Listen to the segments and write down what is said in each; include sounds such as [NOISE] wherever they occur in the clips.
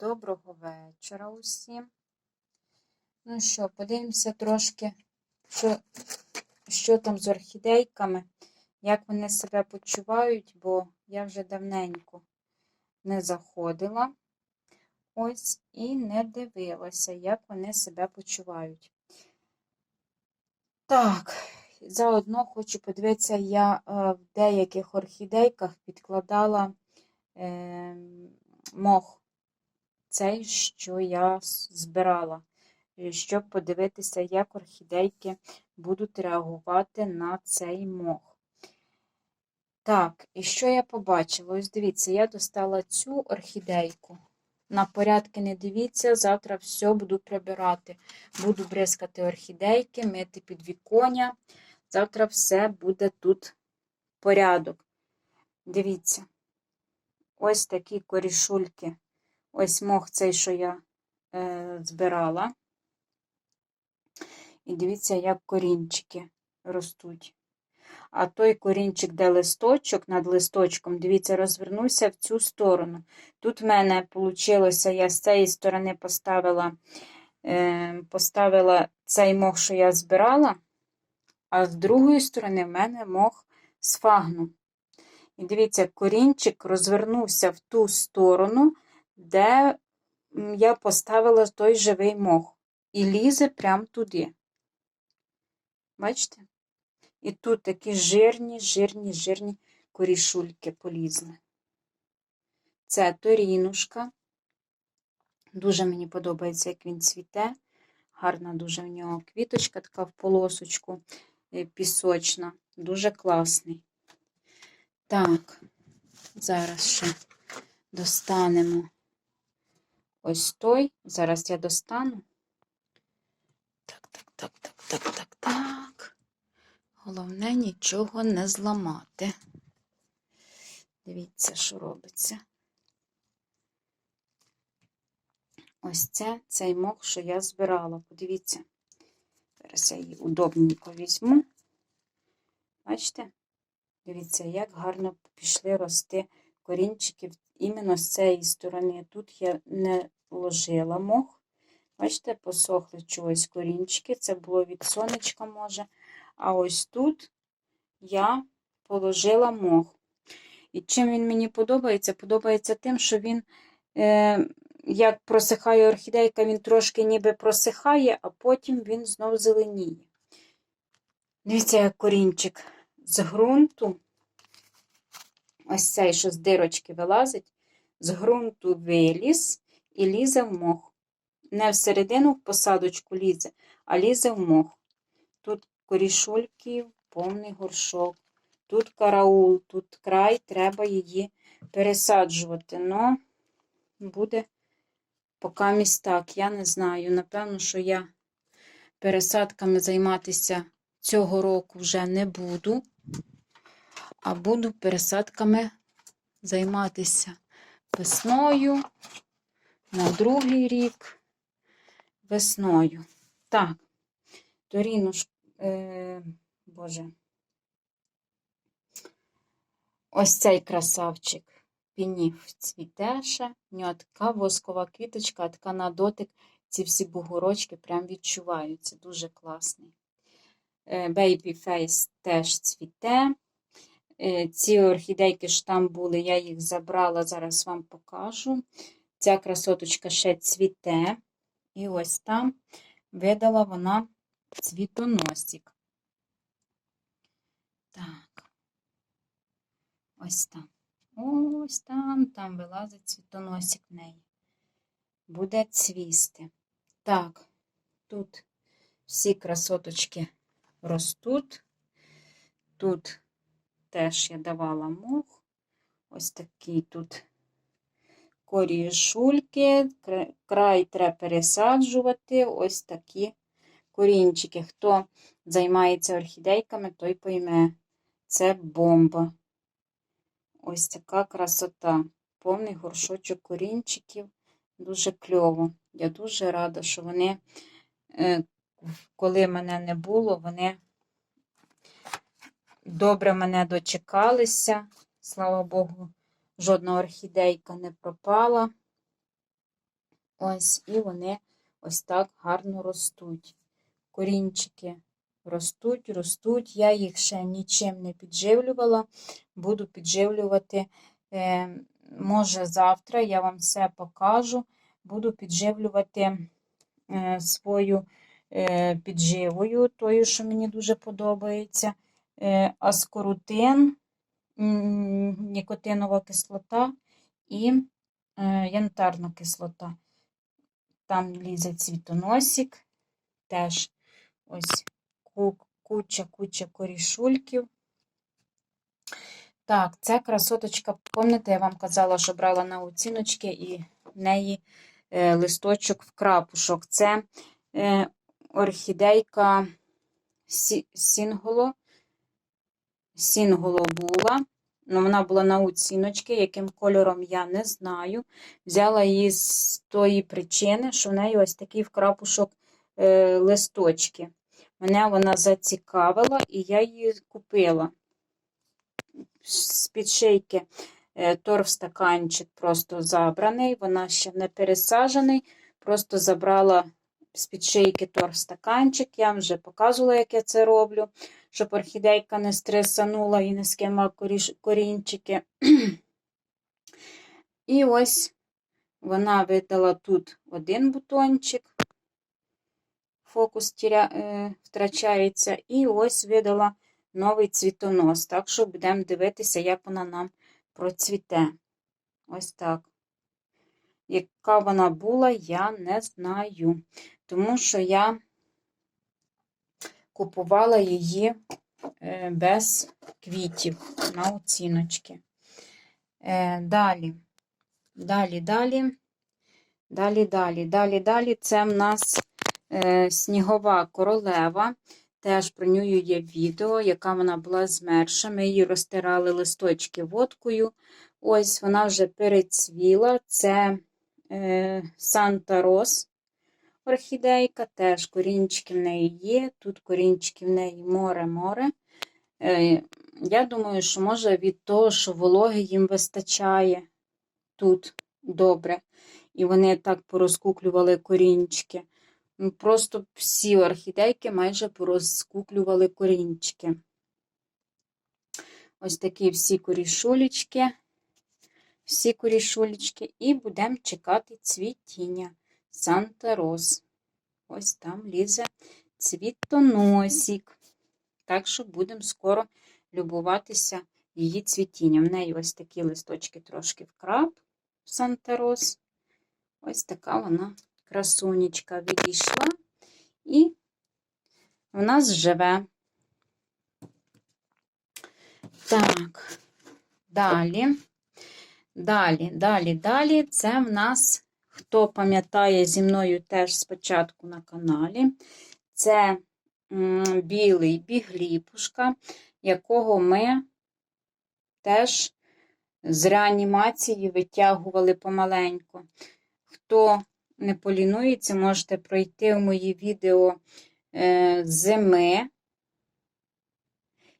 Доброго вечора усім. Ну що, подивимося трошки, що, що там з орхідейками, як вони себе почувають, бо я вже давненько не заходила. Ось і не дивилася, як вони себе почувають. Так, заодно хочу подивитися, я е, в деяких орхідейках підкладала е, мох цей, що я збирала, е, щоб подивитися, як орхідейки будуть реагувати на цей мох. Так, і що я побачила? Ось дивіться, я достала цю орхідейку. На порядки не дивіться, завтра все буду прибирати. Буду бризкати орхідейки, мити підвіконня. Завтра все буде тут порядок. Дивіться, ось такі корішульки. Ось мох цей, що я е, збирала. І дивіться, як корінчики ростуть. А той корінчик, де листочок над листочком, дивіться, розвернувся в цю сторону. Тут в мене вийшло, я з цієї сторони поставила, е, поставила цей мох, що я збирала, а з другої сторони в мене мох з фагну. І дивіться, корінчик розвернувся в ту сторону, де я поставила той живий мох. І лізе прямо туди. Бачите? І тут такі жирні, жирні, жирні корішульки полізли. Це торінушка. Дуже мені подобається, як він цвіте. Гарна дуже в нього квіточка, така в полосочку е, пісочна. Дуже класний. Так, зараз ще достанемо ось той. Зараз я достану. Так, так, так, так, так, так, так. Головне нічого не зламати. Дивіться, що робиться. Ось це цей мох, що я збирала. Подивіться. Зараз я її удобненько візьму. Бачите? Дивіться, як гарно пішли рости корінчики іменно з цієї сторони. Тут я не ложила мох. Бачите, посохли чогось корінчики. Це було від сонечка, може. А ось тут я положила мох. І чим він мені подобається? Подобається тим, що він, е, як просихає орхідейка, він трошки ніби просихає, а потім він знов зеленіє. Дивіться, як корінчик з ґрунту, ось цей, що з дирочки вилазить, з ґрунту виліз і лізе в мох. Не всередину в посадочку лізе, а лізе в мох. Тут корішульки, повний горшок. Тут караул, тут край, треба її пересаджувати. Но буде поки місць так, я не знаю. Напевно, що я пересадками займатися цього року вже не буду, а буду пересадками займатися весною, на другий рік весною. Так, Торінуш, е, Боже. Ось цей красавчик. Пінів цвіте ще. В нього така воскова квіточка, така на дотик. Ці всі бугорочки прям відчуваються. Дуже класний. Е, Baby Face теж цвіте. Е, Ці орхідейки що там були, я їх забрала, зараз вам покажу. Ця красоточка ще цвіте. І ось там видала вона цвітоносик. Так. Ось там. Ось там, там вилазить цвітоносик в неї. Буде цвісти. Так, тут всі красоточки ростуть. Тут теж я давала мох. Ось такі тут корішульки. Кра- Край треба пересаджувати. Ось такі корінчики. Хто займається орхідейками, той пойме. Це бомба. Ось така красота. Повний горшочок корінчиків. Дуже кльово. Я дуже рада, що вони, е, коли мене не було, вони добре мене дочекалися. Слава Богу, жодна орхідейка не пропала. Ось, і вони ось так гарно ростуть. Корінчики ростуть, ростуть. Я їх ще нічим не підживлювала. Буду підживлювати, е, може, завтра я вам все покажу. Буду підживлювати е, свою е, підживою, тою, що мені дуже подобається. Аскорутин, нікотинова кислота і е, янтарна кислота. Там лізе цвітоносик, теж ось куча-куча корішульків. Так, ця красоточка, пам'ятаєте, я вам казала, що брала на оціночки, і в неї е, листочок в крапушок. Це е, орхідейка Сі- Сінголо. Сінголо була. Ну, вона була на оціночки, яким кольором я не знаю. Взяла її з тої причини, що в неї ось такий в крапушок е, листочки. Мене вона зацікавила, і я її купила. З-під шийки е, торфстаканчик просто забраний, вона ще не пересаджений, просто забрала з-під шийки торфстаканчик. Я вже показувала, як я це роблю, щоб орхідейка не стресанула і не скинула корінчики. [CLEARS THROAT] І ось вона видала тут один бутончик, фокус тіря, е, втрачається, і ось видала новий цвітонос. Так що будемо дивитися, як вона нам процвіте. Ось так. Яка вона була, я не знаю. Тому що я купувала її е, без квітів на оціночки. Е, Далі, далі, далі, далі, далі, далі, далі. Це в нас е, снігова королева. Теж про неї є відео, яка вона була змерша. Ми її розтирали листочки водкою. Ось вона вже перецвіла. Це Санта Рос орхідейка, теж корінчики в неї є. Тут корінчики в неї море-море. Е, я думаю, що може від того, що вологи їм вистачає тут добре. І вони так порозкуклювали корінчики. Ну, Просто всі орхідейки майже порозкуклювали корінчики. Ось такі всі корішулечки. Всі корішулечки. І будемо чекати цвітіння. Санта Рос. Ось там лізе цвітоносик. Так що будемо скоро любуватися її цвітінням. В неї ось такі листочки трошки вкрап Санта Рос. Ось така вона красунечка відійшла і в нас живе. Так, далі, далі, далі, далі. Це в нас, хто пам'ятає зі мною теж спочатку на каналі, це білий бігліпушка, якого ми теж з реанімації витягували помаленьку. Хто не полінується, можете пройти в мої відео е, зими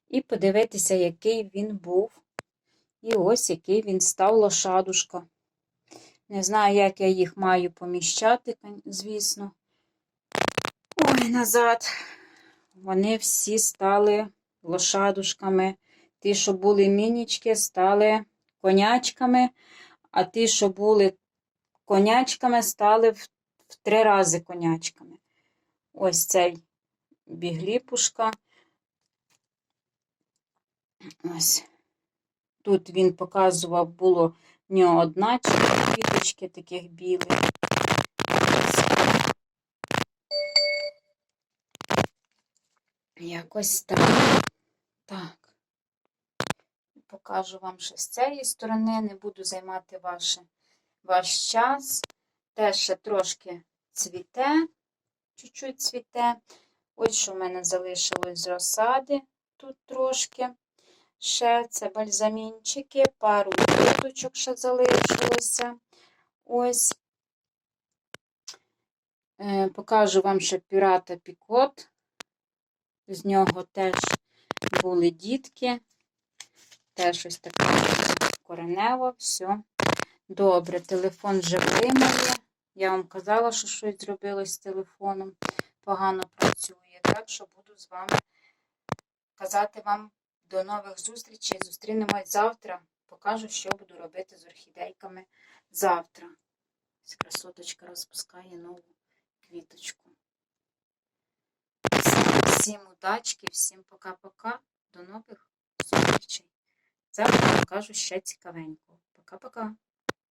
і подивитися, який він був. І ось який він став лошадушка. Не знаю, як я їх маю поміщати, звісно. Ой, назад. Вони всі стали лошадушками. Ті, що були мінічки, стали конячками, а ті, що були конячками, стали в, в три рази конячками. Ось цей бігліпушка. Ось. Тут він показував, було в нього одна чи дві таких білих. Якось так. Так. Покажу вам ще з цієї сторони, не буду займати ваше, ваш час. Теж ще трошки цвіте, чуть-чуть цвіте. Ось що в мене залишилось з розсади. Тут трошки. Ще це бальзамінчики, пару квіточок ще залишилося. Ось. Е, покажу вам ще пірата Пікот. З нього теж були дітки. Теж ось така коренева, все. Добре, телефон вже вимає. Я вам казала, що щось зробилось з телефоном, погано працює. Так що буду з вами казати вам до нових зустрічей. Зустрінемось завтра. Покажу, що буду робити з орхідейками завтра. Ось Красоточка розпускає нову квіточку. Всім, удачки, всім пока-пока. До нових зустрічей. Завтра покажу ще цікавенького. Пока-пока.